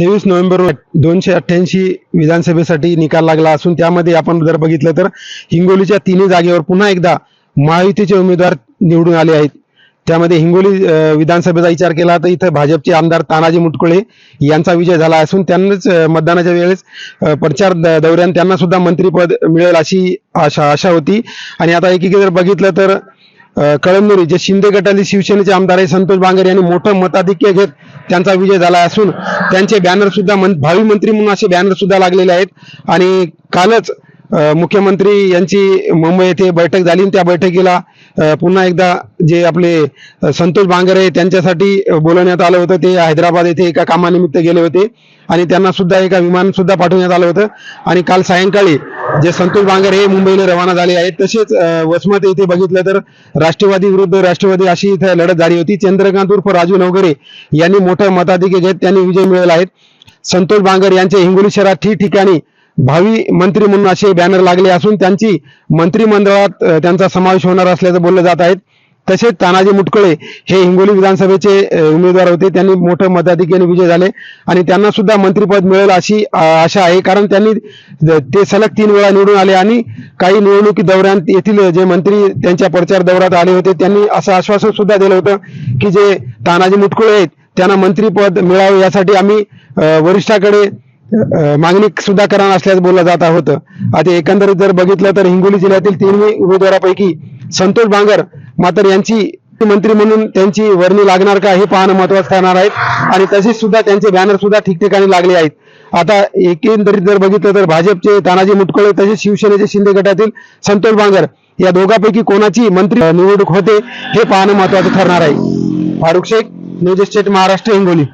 तेवीस नोव्हेंबर दोनशे अठ्ठ्याऐंशी विधानसभेसाठी निकाल लागला असून त्यामध्ये आपण जर बघितलं तर हिंगोलीच्या तिन्ही जागेवर पुन्हा एकदा महायुतीचे उमेदवार निवडून आले आहेत. त्यामध्ये हिंगोली विधानसभेचा विचार केला तर इथं भाजपचे आमदार तानाजी मुटकुळे यांचा विजय झाला असून त्यांनाच मतदानाच्या वेळेस प्रचार द- दौऱ्यात त्यांना सुद्धा मंत्रीपद मिळेल अशी आशा आशा होती. आणि आता एकीकडे जर बघितलं तर कळमनुरी जे शिंदे गटातील शिवसेनेचे आमदार आहे संतोष बांगर यांनी मोठं मताधिक्य घेत त्यांचा विजय झाला असून त्यांचे बॅनर सुद्धा भावी मंत्री म्हणून असे बॅनर सुद्धा लागलेले आहेत. आणि कालच मुख्यमंत्री यांची मुंबई येथे बैठक झाली. आणि त्या बैठकीला पुन्हा एकदा जे आपले संतोष बांगर त्यांच्यासाठी बोलवण्यात आलं होतं. ते हैदराबाद येथे एका कामानिमित्त गेले होते. आणि त्यांना सुद्धा एका विमान सुद्धा पाठवण्यात आलं होतं. आणि काल सायंकाळी जे संतोष बांगर हे मुंबईला रवाना झाले आहेत तसेच वसमत इथे बघितलं तर राष्ट्रवादी विरुद्ध राष्ट्रवादी अशी इथे लढत झाली होती. चंद्रकांत उर्फ राजू नवगरे यांनी मोठं मताधिक्य घेत त्यांनी विजय मिळवला आहे. संतोष बांगर यांचे हिंगोली शहरात ठिकठिकाणी भावी मंत्री म्हणून असे बॅनर लागले असून त्यांची मंत्रिमंडळात त्यांचा समावेश होणार असल्याचं बोललं जात आहेत तसेच तानाजी मुटकुळे हे हिंगोली विधानसभेचे उमेदवार होते. त्यांनी मोठं मताधिक्याने विजय झाले आणि त्यांना सुद्धा मंत्रिपद मिळेल अशी आशा आहे. कारण त्यांनी ते सलग तीन वेळा निवडून आले आणि काही निवडणुकी दौऱ्यात येथील जे मंत्री त्यांच्या प्रचार दौऱ्यात आले होते त्यांनी असं आश्वासन सुद्धा दिलं होतं की जे तानाजी मुटकुळे आहेत त्यांना मंत्रिपद मिळावे यासाठी आम्ही वरिष्ठाकडे मागणी सुद्धा करणार असल्याचं बोललं जात होतं. आता एकंदरीत जर बघितलं तर हिंगोली जिल्ह्यातील तिन्ही उमेदवारापैकी संतोष बांगर मात्र यांची मंत्री म्हणून त्यांची वर्णी लागणार का हे पाहणं महत्वाचं ठरणार आहे. आणि तसेच सुद्धा त्यांचे बॅनर सुद्धा ठिकठिकाणी लागले आहेत. आता एकंदरीत जर बघितलं तर भाजपचे तानाजी मुटकुळे तसेच शिवसेनेचे शिंदे गटातील संतोष बांगर या दोघांपैकी कोणाची मंत्री निवडणूक होते हे पाहणं महत्वाचं ठरणार आहे. Farooq Shaikh News State Maharashtra Hingoli.